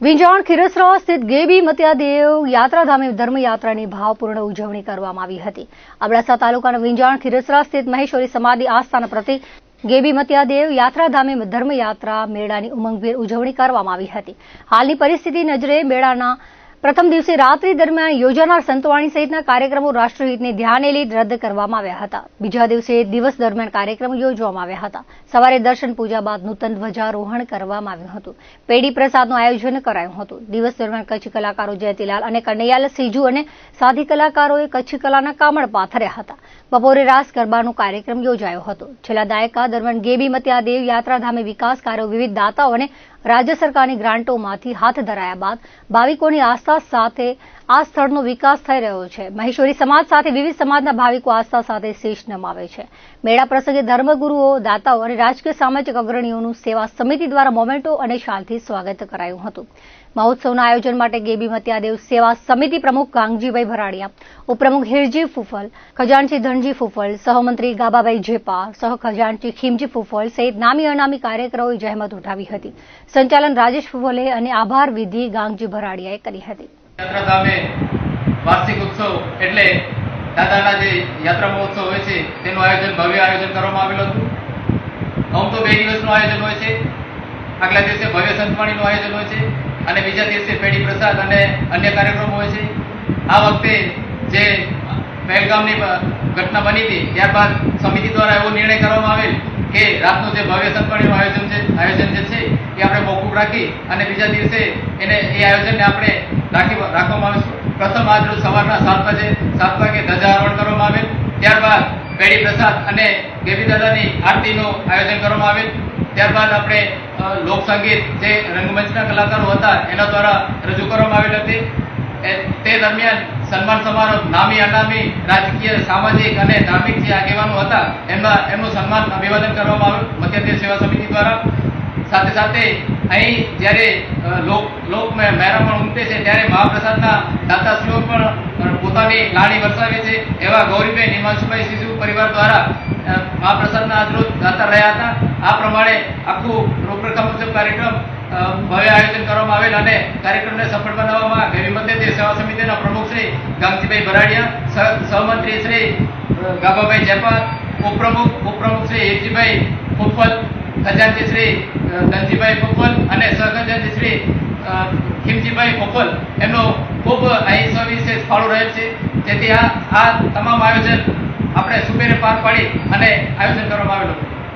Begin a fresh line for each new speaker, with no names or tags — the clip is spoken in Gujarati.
વિંજાણ ખીરસરા સ્થિત ગેબી મત્યાદેવ યાત્રાધામે ધર્મયાત્રાની ભાવપૂર્ણ ઉજવણી કરવામાં આવી હતી. અબડાસા તાલુકાના વિંજાણ ખીરસરા સ્થિત મહેશ્વરી સમાધિ આસ્થાના પ્રતિ ગેબી મત્યાદેવ યાત્રાધામે ધર્મયાત્રા મેળાની ઉમંગભેર ઉજવણી કરવામાં આવી હતી. હાલની પરિસ્થિતિ નજરે મેળાના પ્રથમ દિવસે રાત્રિ દરમિયાન યોજાનાર સંતવાણી સહિતના કાર્યક્રમો રાષ્ટ્રહિતને ધ્યાને લઈ રદ કરવામાં આવ્યા હતા. બીજા દિવસે દિવસ દરમિયાન કાર્યક્રમો યોજવામાં આવ્યા હતા. સવારે દર્શન પૂજા બાદ નૂતન ધ્વજારોહણ કરવામાં આવ્યું હતું. પેઢી પ્રસાદનું આયોજન કરાયું હતું. દિવસ દરમિયાન કચ્છ કલાકારો જયતીલાલ અને કનૈયાલ સીજુ અને સાધી કલાકારોએ કચ્છ કલાના કામણ પાથર્યા હતા. બપોરે રાસ ગરબાનો કાર્યક્રમ યોજાયો હતો. છેલ્લા દાયકા દરમિયાન ગેબી મત્યાદેવ યાત્રાધામે વિકાસ કાર્યો વિવિધ દાતાઓ અને રાજ્ય સરકારની ગ્રાન્ટોમાંથી હાથ ધરાયા બાદ ભાવિકોની આસ્થા સાથે આ સ્થળનો વિકાસ થઈ રહ્યો છે. મહેશ્વરી સમાજ સાથે વિવિધ સમાજના ભાવિકો આસ્થા સાથે શીશ નમાવે છે. મેળા પ્રસંગે ધર્મગુરુઓ, દાતાઓ અને રાજકીય સામાજિક અગ્રણીઓનું સેવા સમિતિ દ્વારા મોમેન્ટો અને શાલથી સ્વાગત કરાયું હતું. મહોત્સવના આયોજન માટે ગેબી મત્યાદેવ સેવા સમિતિ પ્રમુખ ગાંગજીભાઈ ભરાડિયા, ઉપપ્રમુખ હિરજી ફુફલ, ખજાનચી ધનજી ફુફલ, સહમંત્રી ગાબાભાઈ જેપા સહ ખજાનચી ખીમજી ફુફલ સહિત નામી અનામી કાર્યકરોએ જહેમત ઉઠાવી હતી. સંચાલન રાજેશ ફુફલે અને આભાર વિધિ ગાંગજી ભરાડિયાએ કરી હતી.
યાત્રાધામે વાર્ષિક ઉત્સવ એટલે દાદાના જે યાત્રા મહોત્સવ હોય છે, તેનું આયોજન ભવ્ય આયોજન કરવામાં આવેલું હતું. આમ તો બે દિવસનું આયોજન હોય છે. આગલા દિવસે ભવ્ય સંતવાણીનું આયોજન હોય છે અને બીજા દિવસે પેઢી પ્રસાદ અને અન્ય કાર્યક્રમો હોય છે. આ વખતે જે પહેલગામની ઘટના બની હતી, ત્યારબાદ સમિતિ દ્વારા એવો નિર્ણય કરવામાં આવેલ કે રાતનું જે ભવ્ય સંતવાણીનું આયોજન છે, આયોજન જે છે, એ આપણે મોકૂફ રાખી અને બીજા દિવસે એને, એ આયોજનને આપણે રાખી રાખવામાં આવીશું પ્રથમ આજ રોજ સવારના સાત વાગે સાત વાગે ધ્વજારોહણ કરવામાં આવેલ. ત્યારબાદ પેઢી પ્રસાદ અને દેવી દાદાની આરતીનું આયોજન કરવામાં આવેલ. ત્યારબાદ આપણે લોકસંગીત જે રંગમંચના કલાકારો હતા, એના દ્વારા રજૂ કરવામાં આવેલ હતી. તે દરમિયાન સન્માન સમારોહ નામી અનામી રાજકીય, સામાજિક અને ધાર્મિક જે આગેવાનો હતા, એમના, એમનું સન્માન અભિવાદન કરવામાં આવ્યું મધ્યદેવ સેવા સમિતિ દ્વારા. સાથે સાથે અહીં જ્યારે લોક લોક મહેરામણ ઉમટે છે ત્યારે મહાપ્રસાદના દાતાશ્રીઓ પણ પોતાની લાણી વરસાવે છે. એવા ગૌરીબેન હિમાંશુભાઈ શિશુ પરિવાર દ્વારા મહાપ્રસાદના આજરોજ દાતા રહ્યા હતા. આ પ્રમાણે આખું રૂપરેખા મુજબ કાર્યક્રમ ભવ્ય આયોજન કરવામાં આવેલ અને કાર્યક્રમને સફળ બનાવવામાં ગરીબ મધ્યદેવ સેવા સમિતિના પ્રમુખ શ્રી ગામજીભાઈ ભરાડિયા સહ- સહમંત્રી શ્રી ગાભાભાઈ જેપાર ઉપપ્રમુખ ઉપપ્રમુખ શ્રી હેજીભાઈ ફુફલ ખજાનચી શ્રી ધનજીભાઈ પોપલ અને સહખજાનચી શ્રી ખીમજીભાઈ પોપલ. એમનો ખૂબ અહીં સવિશેષ ફાળો રહેલ છે. જેથી આ આ તમામ આયોજન આપણે સુપેરે પાર પાડી અને આયોજન કરવામાં આવેલું.